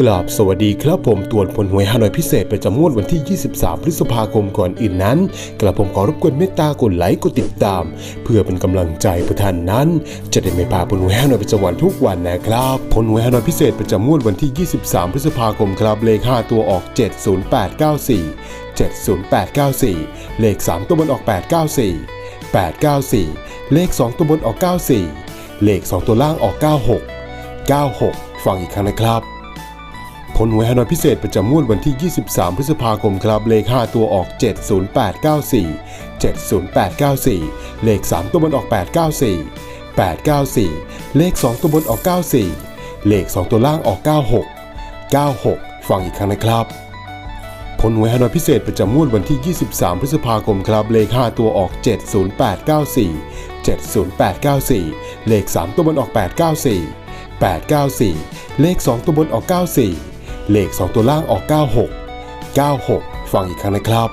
กราบสวัสดีครับผมตรวจผลหวยฮานอยพิเศษประจำงวดวันที่ 23 พฤษภาคมก่อนอื่นนั้น กระผมขอรบกวนเมตตากดไลค์กดติดตาม เพื่อเป็นกำลังใจประทานนั้น จะได้ไม่พลาดผลหวยฮานอยประจำวันทุกวันนะครับผลหวยฮานอยพิเศษประจำงวดวันที่ 23 พฤษภาคมครับเลข 5 ตัวออก 70894 70894 เลข 3 ตัวบนออก 894 894 เลข 2 ตัวบนออก 94 เลข 2 ตัวล่างออก 96 96 ฟังอีกครั้งนะครับ ผลหวยฮานอยพิเศษประจำงวดวันที่ 23 พฤษภาคมครับ เลข 5 ตัวออก 70894 70894 เลข 3 ตัวบนออก 894 894 เลข 2 ตัวบนออก 94 เลข 2 ตัวล่างออก 96 96 ฟังอีกครั้งนะครับ ผลหวยฮานอยพิเศษประจำงวดวันที่ 23 พฤษภาคมครับ เลข 5 ตัวออก 70894 70894 เลข 3 ตัวบนออก 894 894 เลข 2 ตัวบนออก 94 เลข 2 ตัวล่างออก 96 96 ฟังอีกครั้งนะครับ